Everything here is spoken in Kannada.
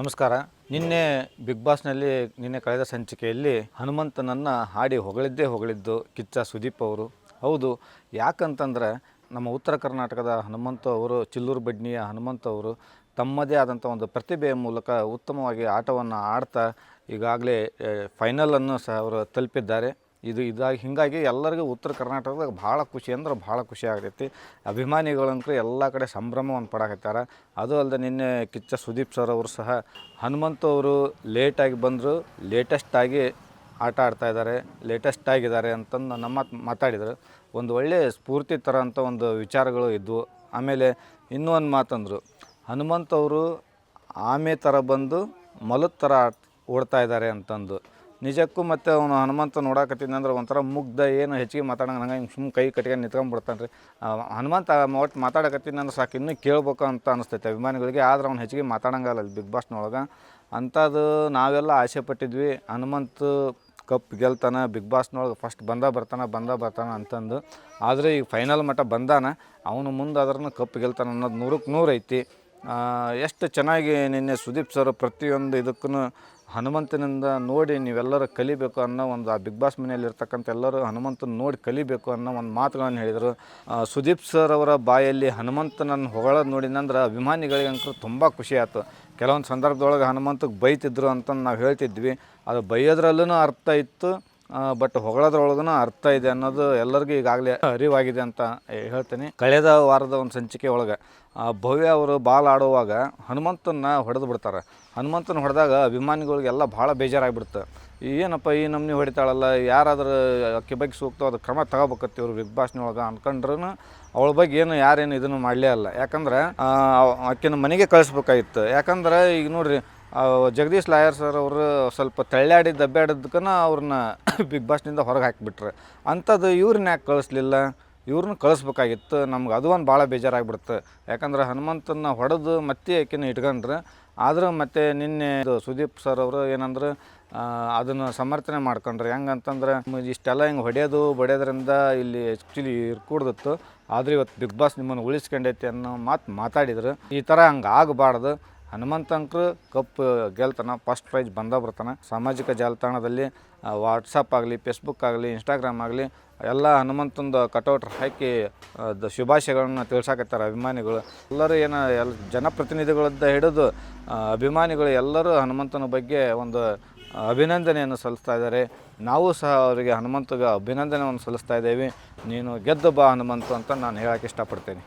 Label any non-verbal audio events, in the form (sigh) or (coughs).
ನಮಸ್ಕಾರ. ನಿನ್ನೆ ಬಿಗ್ ಬಾಸ್ನಲ್ಲಿ ನಿನ್ನೆ ಕಳೆದ ಸಂಚಿಕೆಯಲ್ಲಿ ಹನುಮಂತನನ್ನು ಹಾಡಿ ಹೊಗಳಿದ್ದೇ ಹೊಗಳಿದ್ದು ಕಿಚ್ಚ ಸುದೀಪ್ ಅವರು. ಹೌದು, ಯಾಕಂತಂದ್ರೆ ನಮ್ಮ ಉತ್ತರ ಕರ್ನಾಟಕದ ಹನುಮಂತ ಅವರು, ಚಿಲ್ಲೂರು ಬಡ್ನಿಯ ಹನುಮಂತ ಅವರು ತಮ್ಮದೇ ಆದಂಥ ಒಂದು ಪ್ರತಿಭೆಯ ಮೂಲಕ ಉತ್ತಮವಾಗಿ ಆಟವನ್ನು ಆಡ್ತಾ ಈಗಾಗಲೇ ಫೈನಲನ್ನು ಸಹ ಅವರು ತಲುಪಿದ್ದಾರೆ. ಇದು ಇದಾಗಿ ಹೀಗಾಗಿ ಎಲ್ಲರಿಗೂ ಉತ್ತರ ಕರ್ನಾಟಕದಾಗ ಭಾಳ ಖುಷಿ ಅಂದ್ರೆ ಭಾಳ ಖುಷಿ ಆಗ್ತೈತಿ. ಅಭಿಮಾನಿಗಳಂತೂ ಎಲ್ಲ ಕಡೆ ಸಂಭ್ರಮವನ್ನು ಪಡಾಕತ್ತಾರ. ಅದು ಅಲ್ಲದೆ ನಿನ್ನೆ ಕಿಚ್ಚ ಸುದೀಪ್ ಸರ್ ಅವರು ಸಹ ಹನುಮಂತ ಅವರು ಲೇಟಾಗಿ ಬಂದರು ಲೇಟೆಸ್ಟಾಗಿ ಆಟ ಆಡ್ತಾ ಇದ್ದಾರೆ ಲೇಟೆಸ್ಟ್ ಆಗಿದ್ದಾರೆ ಅಂತಂದು ನಮ್ಮ ಮಾತಾಡಿದರು. ಒಂದು ಒಳ್ಳೆಯ ಸ್ಫೂರ್ತಿ ಥರ ಅಂತ ಒಂದು ವಿಚಾರಗಳು ಇದ್ವು. ಆಮೇಲೆ ಇನ್ನೂ ಒಂದು ಮಾತಂದರು. ಹನುಮಂತ ಅವರು ಆಮೆ ಥರ ಬಂದು ಮಲದ ಥರ ಓಡ್ತಾ ಇದ್ದಾರೆ ಅಂತಂದು. ನಿಜಕ್ಕೂ ಮತ್ತು ಅವನು ಹನುಮಂತ ನೋಡಾಕತ್ತಿದ್ದ ಅಂದ್ರೆ ಒಂಥರ ಮುಗ್ಧ, ಏನು ಹೆಚ್ಚಿಗೆ ಮಾತಾಡೋಂಗೆ ಹಿಂಗೆ ಸುಮ್ಮನೆ ಕೈ ಕಟ್ಕೊಂಡು ನಿಂತ್ಕೊಂಡ್ಬಿಡ್ತಾನೆ ರೀ ಹನುಮಂತ ಒಟ್ಟು ಮಾತಾಡಕತ್ತಿದ್ದ ಅಂದ್ರೆ ಸಾಕು, ಇನ್ನೂ ಕೇಳ್ಬೇಕು ಅಂತ ಅನಿಸ್ತೈತೆ ಅಭಿಮಾನಿಗಳಿಗೆ. ಆದ್ರೆ ಅವ್ನು ಹೆಚ್ಚಿಗೆ ಮಾತಾಡೋಂಗಲ್ಲ ಅಲ್ಲಿ ಬಿಗ್ ಬಾಸ್ನೊಳಗೆ. ಅಂಥದ್ದು ನಾವೆಲ್ಲ ಆಸೆ ಪಟ್ಟಿದ್ವಿ. ಹನುಮಂತ ಕಪ್ ಗೆಲ್ತಾನ, ಬಿಗ್ ಬಾಸ್ನೊಳಗೆ ಫಸ್ಟ್ ಬಂದ ಬರ್ತಾನೆ ಬಂದ ಬರ್ತಾನೆ ಅಂತಂದು. ಆದರೆ ಈಗ ಫೈನಲ್ ಮಟ್ಟ ಬಂದಾನ. ಅವನು ಮುಂದೆ ಅದ್ರನ್ನ ಕಪ್ ಗೆಲ್ತಾನ ಅನ್ನೋದು ನೂರಕ್ಕೆ ನೂರು ಐತಿ ಎಷ್ಟು ಚೆನ್ನಾಗಿ ನಿನ್ನೆ ಸುದೀಪ್ ಸರ್ ಪ್ರತಿಯೊಂದು ಇದಕ್ಕೂ ಹನುಮಂತನಿಂದ ನೋಡಿ ನೀವೆಲ್ಲರೂ ಕಲಿಬೇಕು ಅನ್ನೋ ಒಂದು ಆ ಬಿಗ್ ಬಾಸ್ ಮನೆಯಲ್ಲಿರ್ತಕ್ಕಂಥ ಎಲ್ಲರೂ ಹನುಮಂತನ ನೋಡಿ ಕಲಿಬೇಕು ಅನ್ನೋ ಒಂದು ಮಾತುಗಳನ್ನು ಹೇಳಿದರು. ಸುದೀಪ್ ಸರ್ ಅವರ ಬಾಯಲ್ಲಿ ಹನುಮಂತನನ್ನು ಹೊಗಳೋದು ನೋಡಿದಂದ್ರೆ ಅಭಿಮಾನಿಗಳಿಗಂತೂ ತುಂಬ ಖುಷಿ ಆಯಿತು. ಕೆಲವೊಂದು ಸಂದರ್ಭದೊಳಗೆ ಹನುಮಂತಗೆ ಬೈತಿದ್ರು ಅಂತಂದು ನಾವು ಹೇಳ್ತಿದ್ವಿ. ಅದು ಬೈಯೋದ್ರಲ್ಲೂ ಅರ್ಥ ಇತ್ತು. ಬಟ್ ಹೊಗಳದ್ರೊಳಗನ ಅರ್ಥ ಇದೆ ಅನ್ನೋದು ಎಲ್ಲರಿಗೂ ಈಗಾಗಲೇ ಅರಿವಾಗಿದೆ ಅಂತ ಹೇಳ್ತೀನಿ. ಕಳೆದ ವಾರದ ಒಂದು ಸಂಚಿಕೆ ಒಳಗೆ ಭವ್ಯ ಅವರು ಬಾಲ್ ಆಡುವಾಗ ಹನುಮಂತನ ಹೊಡೆದು ಬಿಡ್ತಾರೆ. ಹನುಮಂತನ ಹೊಡೆದಾಗ ಅಭಿಮಾನಿಗಳಿಗೆಲ್ಲ ಭಾಳ ಬೇಜಾರಾಗ್ಬಿಡುತ್ತೆ ಏನಪ್ಪ ಈ ನಮ್ನಿ ಹೊಡಿತಾಳಲ್ಲ, ಯಾರಾದ್ರೂ ಅಕ್ಕಿ ಬಗ್ಗೆ ಸೂಕ್ತವಾದ ಕ್ರಮ ತಗೋಬೇಕತ್ತಿ ಇವರು ಬಿಗ್ ಬಾಸ್ನೊಳಗೆ ಅನ್ಕೊಂಡ್ರೂ ಅವಳ ಬಗ್ಗೆ ಏನು ಯಾರೇನು ಇದನ್ನು ಮಾಡಲೇ ಅಲ್ಲ. ಯಾಕಂದ್ರೆ ಆಕಿನ ಮನೆಗೆ ಕಳಿಸ್ಬೇಕಾಗಿತ್ತು. ಯಾಕಂದ್ರೆ ಈಗ ನೋಡ್ರಿ ಜಗದೀಶ್ ಲಾಯರ್ ಸರ್ ಅವರು ಸ್ವಲ್ಪ ತಳ್ಳಾಡಿ ದಬ್ಬಾಡಿದ್ದಕ್ಕನ ಅವ್ರನ್ನ (coughs) ಬಿಗ್ ಬಾಸ್ನಿಂದ ಹೊರಗೆ ಹಾಕಿಬಿಟ್ರೆ. ಅಂಥದ್ದು ಇವ್ರನ್ನ ಯಾಕೆ ಕಳಿಸ್ಲಿಲ್ಲ? ಇವ್ರನ್ನ ಕಳಿಸ್ಬೇಕಾಗಿತ್ತು. ನಮ್ಗೆ ಅದು ಒಂದು ಭಾಳ ಬೇಜಾರಾಗ್ಬಿಡುತ್ತೆ ಯಾಕಂದ್ರೆ ಹನುಮಂತನ ಹೊಡೆದು ಮತ್ತೆ ಆಕೆನ ಇಟ್ಕೊಂಡ್ರೆ. ಆದ್ರೆ ಮತ್ತೆ ನಿನ್ನೆ ಇದು ಸುದೀಪ್ ಸರ್ ಅವರು ಏನಂದ್ರೆ ಅದನ್ನು ಸಮರ್ಥನೆ ಮಾಡ್ಕೊಂಡ್ರೆ. ಹೆಂಗಂತಂದ್ರೆ ಇಷ್ಟೆಲ್ಲ ಹಿಂಗೆ ಹೊಡೆಯೋದು, ಬಡಿಯೋದ್ರಿಂದ ಇಲ್ಲಿ ಆ್ಯಕ್ಚುಲಿ ಇರ್ಕೂಡ್ದಿತ್ತು ಆದರೆ ಇವತ್ತು ಬಿಗ್ ಬಾಸ್ ನಿಮ್ಮನ್ನು ಉಳಿಸ್ಕೊಂಡೈತಿ ಅನ್ನೋ ಮಾತು ಮಾತಾಡಿದ್ರು. ಈ ಥರ ಹಂಗೆ ಆಗಬಾರ್ದು. ಹನುಮಂತಂಕ್ರು ಕಪ್ ಗೆಲ್ತಾನ ಫಸ್ಟ್ ಪ್ರೈಜ್ ಬಂದ ಬರ್ತಾನೆ ಸಾಮಾಜಿಕ ಜಾಲತಾಣದಲ್ಲಿ ವಾಟ್ಸಪ್ ಆಗಲಿ ಫೇಸ್ಬುಕ್ ಆಗಲಿ ಇನ್ಸ್ಟಾಗ್ರಾಮ್ ಆಗಲಿ, ಎಲ್ಲ ಹನುಮಂತಂದು ಕಟೌಟ್ ಹಾಕಿ ದ ಶುಭಾಶಯಗಳನ್ನ ತಿಳ್ಸಾಕತ್ತಾರೆ ಅಭಿಮಾನಿಗಳು. ಎಲ್ಲರೂ ಏನು, ಎಲ್ಲ ಜನಪ್ರತಿನಿಧಿಗಳಿಂದ ಹಿಡಿದು ಅಭಿಮಾನಿಗಳು ಎಲ್ಲರೂ ಹನುಮಂತನ ಬಗ್ಗೆ ಒಂದು ಅಭಿನಂದನೆಯನ್ನು ಸಲ್ಲಿಸ್ತಾ ಇದ್ದಾರೆ. ನಾವು ಸಹ ಅವರಿಗೆ ಹನುಮಂತಗೆ ಅಭಿನಂದನೆಯನ್ನು ಸಲ್ಲಿಸ್ತಾ ಇದ್ದೇವೆ. ನೀನು ಗೆದ್ದು ಬಾ ಹನುಮಂತು ಅಂತ ನಾನು ಹೇಳೋಕ್ಕೆ ಇಷ್ಟಪಡ್ತೇನೆ.